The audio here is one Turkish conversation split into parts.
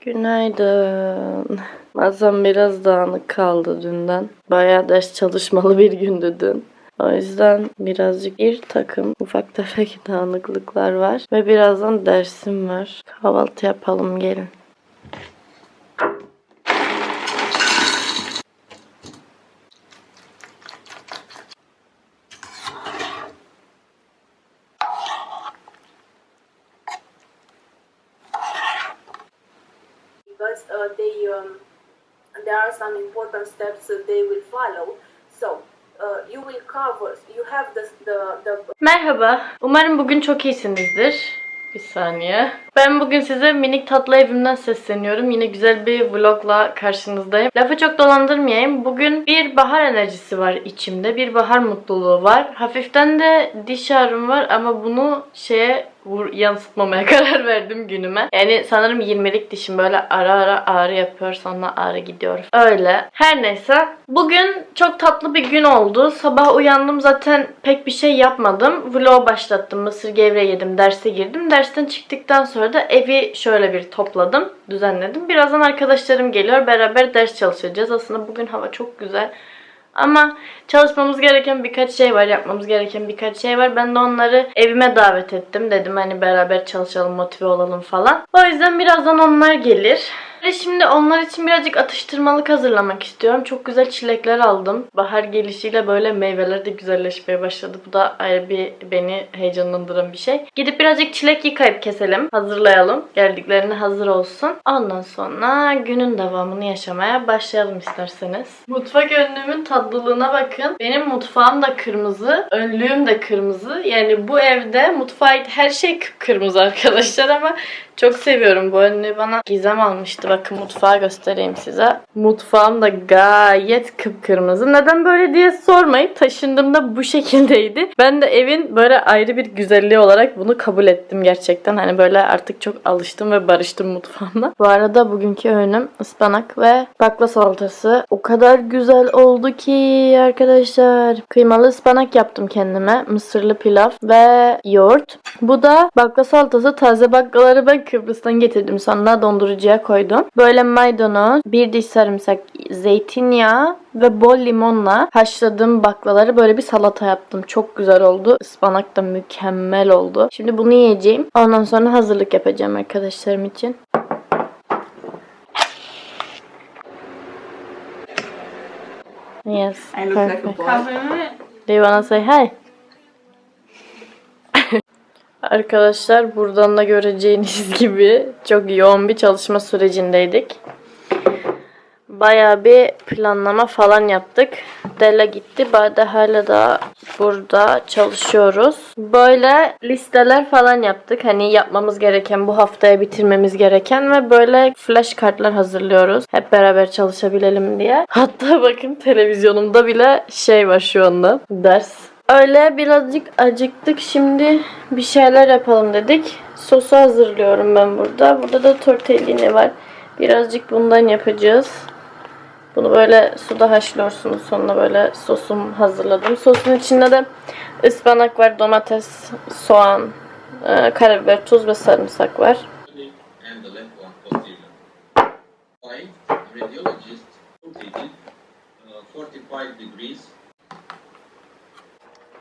Günaydın. Masam biraz dağınık kaldı dünden. Bayağı ders çalışmalı bir gündü dün. O yüzden birazcık bir takım ufak tefek dağınıklıklar var. Ve birazdan dersim var. Kahvaltı yapalım gelin. They um, there are some important steps they will follow. So uh, you will cover. You have the the the Merhaba. Umarım bugün çok iyisinizdir. Bir saniye. Ben bugün size minik tatlı evimden sesleniyorum. Yine güzel bir vlogla karşınızdayım. Lafı çok dolandırmayayım. Bugün bir bahar enerjisi var içimde. Bir bahar mutluluğu var. Hafiften de diş ağrım var ama bunu şeye vur, yansıtmamaya karar verdim günüme. Yani sanırım 20'lik dişim böyle ara ara ağrı yapıyor sonra ağrı gidiyor. Öyle. Her neyse. Bugün çok tatlı bir gün oldu. Sabah uyandım zaten pek bir şey yapmadım. Vlog başlattım. Mısır gevreği yedim. Derse girdim. Dersten çıktıktan sonra da evi şöyle bir topladım. Düzenledim. Birazdan arkadaşlarım geliyor. Beraber ders çalışacağız. Aslında bugün hava çok güzel. Ama çalışmamız gereken birkaç şey var, yapmamız gereken birkaç şey var. Ben de onları evime davet ettim. Dedim hani beraber çalışalım, motive olalım falan. O yüzden birazdan onlar gelir. Şimdi onlar için birazcık atıştırmalık hazırlamak istiyorum. Çok güzel çilekler aldım. Bahar gelişiyle böyle meyveler de güzelleşmeye başladı. Bu da ayrı bir beni heyecanlandıran bir şey. Gidip birazcık çilek yıkayıp keselim. Hazırlayalım. Geldiklerinde hazır olsun. Ondan sonra günün devamını yaşamaya başlayalım isterseniz. Mutfak önlüğümün tatlılığına bakın. Benim mutfağım da kırmızı. Önlüğüm de kırmızı. Yani bu evde mutfağa her şey kıpkırmızı arkadaşlar ama çok seviyorum bu önlüğü bana Gizem almıştı. Bakın mutfağı göstereyim size. Mutfağım da gayet kıpkırmızı. Neden böyle diye sormayın. Taşındığımda bu şekildeydi. Ben de evin böyle ayrı bir güzelliği olarak bunu kabul ettim gerçekten. Hani böyle artık çok alıştım ve barıştım mutfağımla. Bu arada bugünkü öğünüm ıspanak ve bakla salatası. O kadar güzel oldu ki arkadaşlar. Kıymalı ıspanak yaptım kendime. Mısırlı pilav ve yoğurt. Bu da bakla salatası. Taze baklaları ben Kıbrıs'tan getirdim. Sonra dondurucuya koydum. Böyle maydanoz, bir diş sarımsak, zeytinyağı ve bol limonla haşladığım baklaları böyle bir salata yaptım. Çok güzel oldu. Ispanak da mükemmel oldu. Şimdi bunu yiyeceğim. Ondan sonra hazırlık yapacağım arkadaşlarım için. Yes. I look like a perfect. boy. Do you wanna say hi? Arkadaşlar buradan da göreceğiniz gibi çok yoğun bir çalışma sürecindeydik. Bayağı bir planlama falan yaptık. Della gitti. Ben de hala da burada çalışıyoruz. Böyle listeler falan yaptık. Hani yapmamız gereken, bu haftaya bitirmemiz gereken ve böyle flash kartlar hazırlıyoruz. Hep beraber çalışabilelim diye. Hatta bakın televizyonumda bile şey var şu anda. Ders. Öyle birazcık acıktık. Şimdi bir şeyler yapalım dedik. Sosu hazırlıyorum ben burada. Burada da tortellini var. Birazcık bundan yapacağız. Bunu böyle suda haşlıyorsunuz. Sonra böyle sosum hazırladım. Sosun içinde de ıspanak var, domates, soğan, e, karabiber, tuz ve sarımsak var. Radiologist rotated uh, 45 degrees.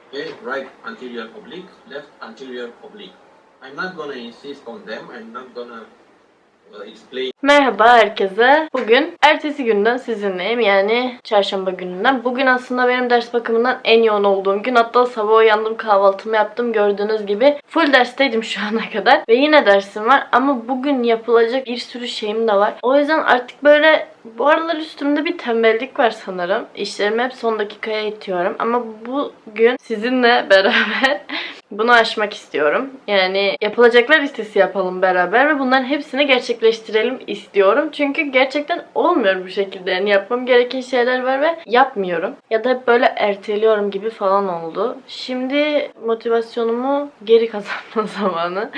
Okay, right anterior oblique, left anterior oblique. I'm not gonna insist on them. I'm not gonna uh, Merhaba herkese. Bugün ertesi günden sizinleyim. Yani çarşamba gününden. Bugün aslında benim ders bakımından en yoğun olduğum gün. Hatta sabah uyandım kahvaltımı yaptım. Gördüğünüz gibi full dersteydim şu ana kadar. Ve yine dersim var. Ama bugün yapılacak bir sürü şeyim de var. O yüzden artık böyle bu aralar üstümde bir tembellik var sanırım. İşlerimi hep son dakikaya itiyorum. Ama bugün sizinle beraber bunu aşmak istiyorum. Yani yapılacaklar listesi yapalım beraber ve bunların hepsini gerçekleştirelim istiyorum. Çünkü gerçekten olmuyor bu şekilde. Yani yapmam gereken şeyler var ve yapmıyorum. Ya da hep böyle erteliyorum gibi falan oldu. Şimdi motivasyonumu geri kazanma zamanı.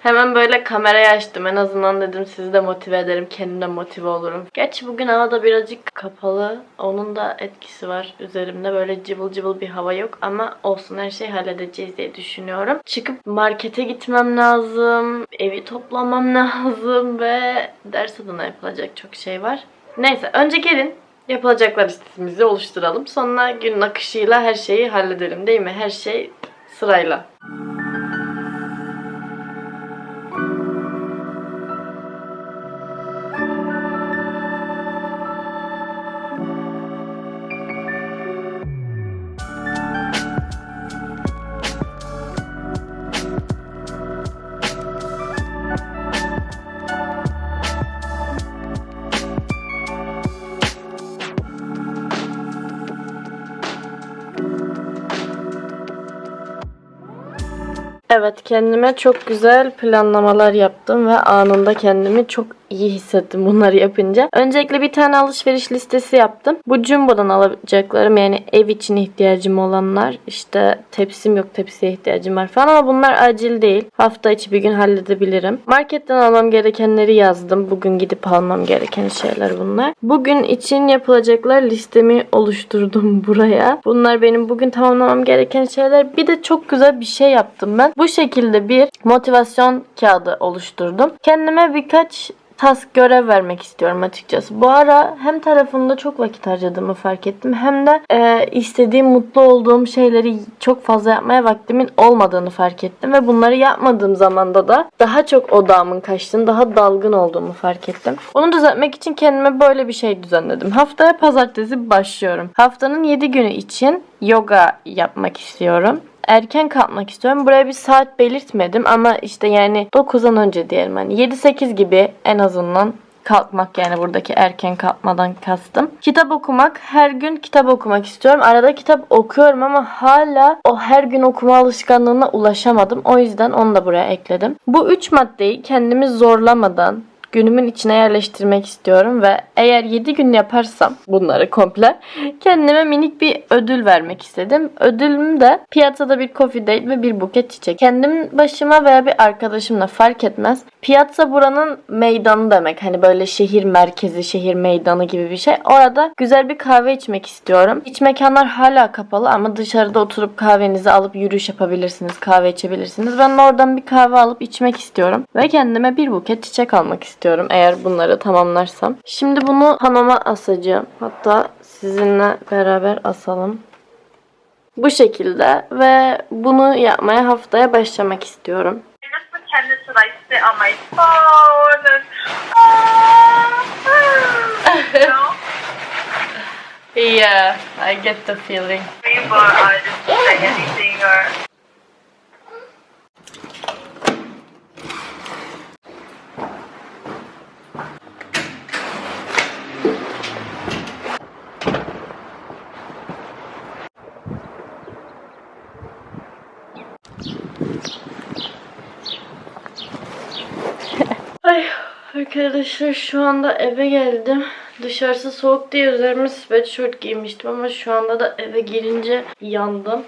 Hemen böyle kamerayı açtım. En azından dedim sizi de motive ederim. Kendim motive olurum. Gerçi bugün hava da birazcık kapalı. Onun da etkisi var üzerimde. Böyle cıvıl cıvıl bir hava yok. Ama olsun her şeyi halledeceğiz diye düşünüyorum. Çıkıp markete gitmem lazım. Evi toplamam lazım. Ve ders adına yapılacak çok şey var. Neyse önce gelin yapılacaklar listemizi oluşturalım. Sonra günün akışıyla her şeyi halledelim değil mi? Her şey sırayla. Evet kendime çok güzel planlamalar yaptım ve anında kendimi çok iyi hissettim bunları yapınca. Öncelikle bir tane alışveriş listesi yaptım. Bu Jumbo'dan alacaklarım yani ev için ihtiyacım olanlar. İşte tepsim yok tepsiye ihtiyacım var falan ama bunlar acil değil. Hafta içi bir gün halledebilirim. Marketten almam gerekenleri yazdım. Bugün gidip almam gereken şeyler bunlar. Bugün için yapılacaklar listemi oluşturdum buraya. Bunlar benim bugün tamamlamam gereken şeyler. Bir de çok güzel bir şey yaptım ben. Bu şekilde bir motivasyon kağıdı oluşturdum. Kendime birkaç task görev vermek istiyorum açıkçası. Bu ara hem tarafında çok vakit harcadığımı fark ettim hem de e, istediğim, mutlu olduğum şeyleri çok fazla yapmaya vaktimin olmadığını fark ettim ve bunları yapmadığım zamanda da daha çok odağımın kaçtığını, daha dalgın olduğumu fark ettim. Onu düzeltmek için kendime böyle bir şey düzenledim. Haftaya pazartesi başlıyorum. Haftanın 7 günü için yoga yapmak istiyorum erken kalkmak istiyorum. Buraya bir saat belirtmedim ama işte yani 9'dan önce diyelim hani 7-8 gibi en azından kalkmak yani buradaki erken kalkmadan kastım. Kitap okumak. Her gün kitap okumak istiyorum. Arada kitap okuyorum ama hala o her gün okuma alışkanlığına ulaşamadım. O yüzden onu da buraya ekledim. Bu üç maddeyi kendimi zorlamadan günümün içine yerleştirmek istiyorum ve eğer 7 gün yaparsam bunları komple kendime minik bir ödül vermek istedim. Ödülüm de piyasada bir coffee date ve bir buket çiçek. Kendim başıma veya bir arkadaşımla fark etmez. Piyasa buranın meydanı demek. Hani böyle şehir merkezi, şehir meydanı gibi bir şey. Orada güzel bir kahve içmek istiyorum. İç mekanlar hala kapalı ama dışarıda oturup kahvenizi alıp yürüyüş yapabilirsiniz, kahve içebilirsiniz. Ben oradan bir kahve alıp içmek istiyorum ve kendime bir buket çiçek almak istiyorum eğer bunları tamamlarsam. Şimdi bunu panoma asacağım. Hatta sizinle beraber asalım. Bu şekilde ve bunu yapmaya haftaya başlamak istiyorum. Ah, Yeah, I get the feeling. Arkadaşlar şu anda eve geldim. Dışarısı soğuk diye üzerime sweatshirt giymiştim ama şu anda da eve girince yandım.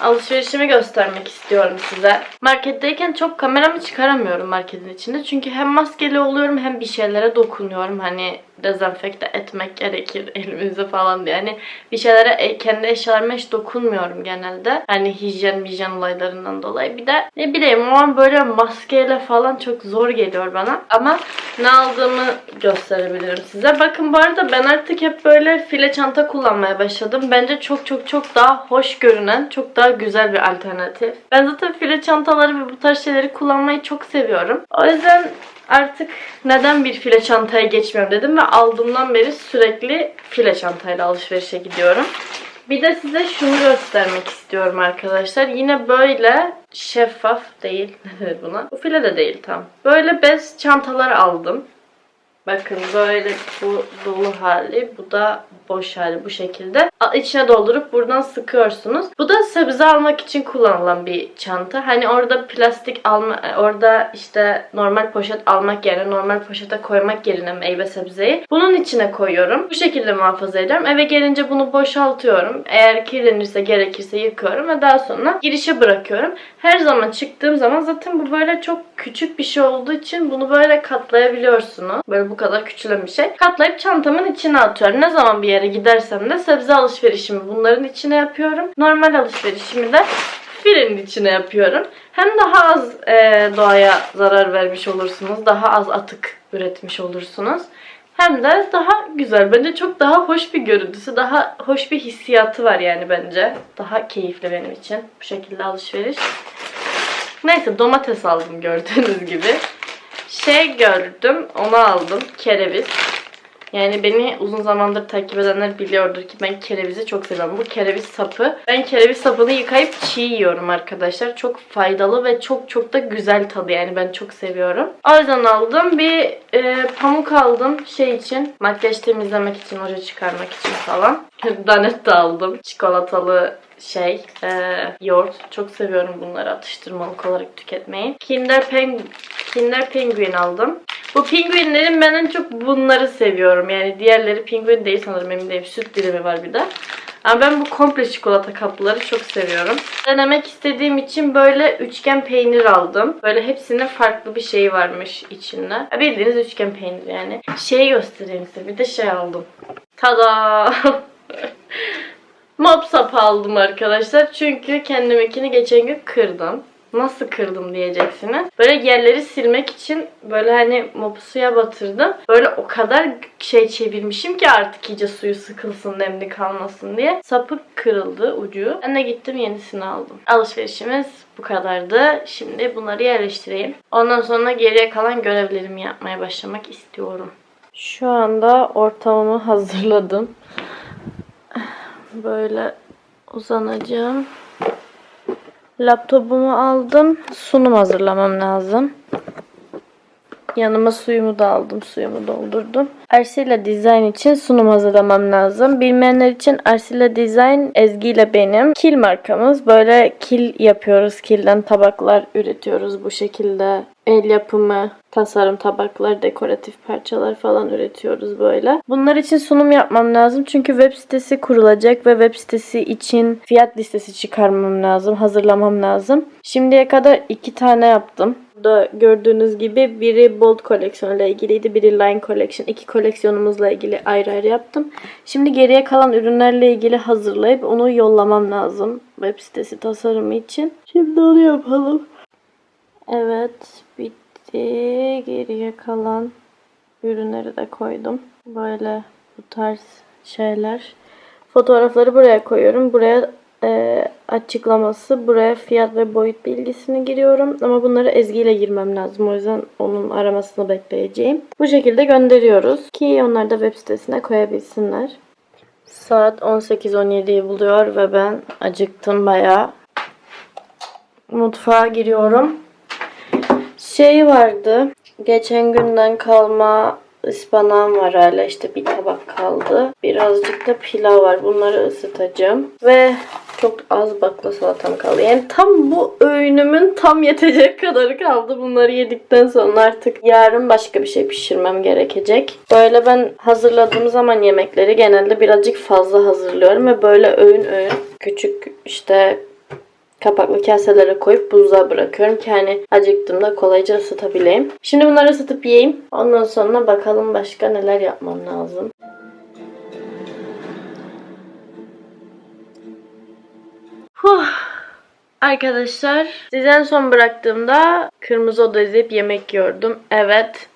Alışverişimi göstermek istiyorum size. Marketteyken çok kameramı çıkaramıyorum marketin içinde. Çünkü hem maskeli oluyorum hem bir şeylere dokunuyorum. Hani dezenfekte etmek gerekir elimizi falan diye. Hani bir şeylere e, kendi eşyalarıma hiç dokunmuyorum genelde. Hani hijyen hijyen olaylarından dolayı. Bir de ne bileyim o an böyle maskeyle falan çok zor geliyor bana. Ama ne aldığımı gösterebilirim size. Bakın bu arada ben artık hep böyle file çanta kullanmaya başladım. Bence çok çok çok daha hoş görünen, çok daha güzel bir alternatif. Ben zaten file çantaları ve bu tarz şeyleri kullanmayı çok seviyorum. O yüzden artık neden bir file çantaya geçmiyorum dedim ve aldığımdan beri sürekli file çantayla alışverişe gidiyorum. Bir de size şunu göstermek istiyorum arkadaşlar. Yine böyle şeffaf değil. Ne denir buna? Bu file de değil tam. Böyle bez çantalar aldım. Bakın böyle bu dolu hali. Bu da boş hali bu şekilde. İçine doldurup buradan sıkıyorsunuz. Bu da sebze almak için kullanılan bir çanta. Hani orada plastik alma, orada işte normal poşet almak yerine normal poşete koymak yerine meyve sebzeyi bunun içine koyuyorum. Bu şekilde muhafaza ediyorum. Eve gelince bunu boşaltıyorum. Eğer kirlenirse gerekirse yıkıyorum ve daha sonra girişe bırakıyorum. Her zaman çıktığım zaman zaten bu böyle çok küçük bir şey olduğu için bunu böyle katlayabiliyorsunuz. Böyle bu kadar küçülen bir şey. Katlayıp çantamın içine atıyorum. Ne zaman bir yere gidersem de sebze alışverişimi bunların içine yapıyorum. Normal alışverişimi de filenin içine yapıyorum. Hem daha az e, doğaya zarar vermiş olursunuz. Daha az atık üretmiş olursunuz. Hem de daha güzel. Bence çok daha hoş bir görüntüsü, daha hoş bir hissiyatı var yani bence. Daha keyifli benim için bu şekilde alışveriş. Neyse domates aldım gördüğünüz gibi. Şey gördüm, onu aldım. Kereviz. Yani beni uzun zamandır takip edenler biliyordur ki ben kerevizi çok seviyorum. Bu kereviz sapı. Ben kereviz sapını yıkayıp çiğ yiyorum arkadaşlar. Çok faydalı ve çok çok da güzel tadı yani ben çok seviyorum. O yüzden aldım. Bir e, pamuk aldım şey için. Makyaj temizlemek için, oje çıkarmak için falan. Danet de aldım. Çikolatalı şey, e, yoğurt. Çok seviyorum bunları atıştırmalık olarak tüketmeyi. Kinder, Peng Kinder Penguin aldım. Bu pinguinlerin ben en çok bunları seviyorum. Yani diğerleri pinguin değil sanırım emin değilim. Süt dilimi var bir de. Ama ben bu komple çikolata kapları çok seviyorum. Denemek istediğim için böyle üçgen peynir aldım. Böyle hepsinin farklı bir şeyi varmış içinde. Ya Bildiğiniz üçgen peynir yani. Şeyi göstereyim size. Bir de şey aldım. Tada! Mop sap aldım arkadaşlar. Çünkü kendiminkini geçen gün kırdım. Nasıl kırdım diyeceksiniz. Böyle yerleri silmek için böyle hani mopu suya batırdım. Böyle o kadar şey çevirmişim ki artık iyice suyu sıkılsın nemli kalmasın diye. Sapı kırıldı ucu. Ben de gittim yenisini aldım. Alışverişimiz bu kadardı. Şimdi bunları yerleştireyim. Ondan sonra geriye kalan görevlerimi yapmaya başlamak istiyorum. Şu anda ortamımı hazırladım. Böyle uzanacağım. Laptopumu aldım. Sunum hazırlamam lazım. Yanıma suyumu da aldım. Suyumu doldurdum. Arcilla Design için sunum hazırlamam lazım. Bilmeyenler için Arcilla Design Ezgi ile benim kil markamız. Böyle kil yapıyoruz. Kilden tabaklar üretiyoruz bu şekilde. El yapımı tasarım tabaklar, dekoratif parçalar falan üretiyoruz böyle. Bunlar için sunum yapmam lazım. Çünkü web sitesi kurulacak ve web sitesi için fiyat listesi çıkarmam lazım, hazırlamam lazım. Şimdiye kadar iki tane yaptım. Burada gördüğünüz gibi biri Bold koleksiyonla ilgiliydi, biri Line Collection. İki koleksiyonumuzla ilgili ayrı ayrı yaptım. Şimdi geriye kalan ürünlerle ilgili hazırlayıp onu yollamam lazım web sitesi tasarımı için. Şimdi onu yapalım. Evet, bitti. Geriye kalan ürünleri de koydum. Böyle bu tarz şeyler. Fotoğrafları buraya koyuyorum. Buraya e, açıklaması, buraya fiyat ve boyut bilgisini giriyorum. Ama bunları Ezgi ile girmem lazım. O yüzden onun aramasını bekleyeceğim. Bu şekilde gönderiyoruz ki onlar da web sitesine koyabilsinler. Saat 18-17'yi buluyor ve ben acıktım bayağı. Mutfağa giriyorum. Şey vardı. Geçen günden kalma ıspanağım var hala. işte bir tabak kaldı. Birazcık da pilav var. Bunları ısıtacağım. Ve çok az bakla salatam kaldı. Yani tam bu öğünümün tam yetecek kadarı kaldı. Bunları yedikten sonra artık yarın başka bir şey pişirmem gerekecek. Böyle ben hazırladığım zaman yemekleri genelde birazcık fazla hazırlıyorum ve böyle öğün öğün küçük işte kapaklı kaselere koyup buzluğa bırakıyorum ki hani acıktığımda kolayca ısıtabileyim. Şimdi bunları ısıtıp yiyeyim. Ondan sonra bakalım başka neler yapmam lazım. Huh. Arkadaşlar sizi en son bıraktığımda kırmızı oda izleyip yemek yiyordum. Evet.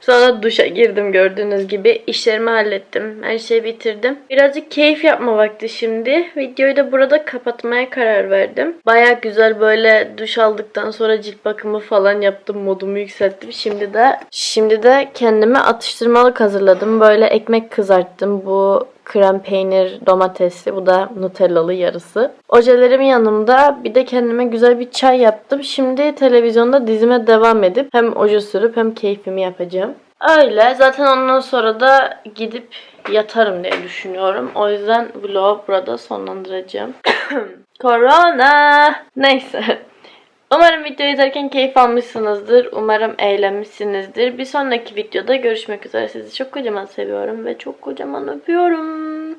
Sonra duşa girdim gördüğünüz gibi. İşlerimi hallettim. Her şeyi bitirdim. Birazcık keyif yapma vakti şimdi. Videoyu da burada kapatmaya karar verdim. Baya güzel böyle duş aldıktan sonra cilt bakımı falan yaptım. Modumu yükselttim. Şimdi de şimdi de kendime atıştırmalık hazırladım. Böyle ekmek kızarttım. Bu krem peynir domatesli. Bu da nutellalı yarısı. Ojelerimin yanımda bir de kendime güzel bir çay yaptım. Şimdi televizyonda dizime devam edip hem oje sürüp hem keyfimi yapacağım. Öyle. Zaten ondan sonra da gidip yatarım diye düşünüyorum. O yüzden vlogu burada sonlandıracağım. Korona. Neyse. Umarım videoyu izlerken keyif almışsınızdır. Umarım eğlenmişsinizdir. Bir sonraki videoda görüşmek üzere. Sizi çok kocaman seviyorum ve çok kocaman öpüyorum.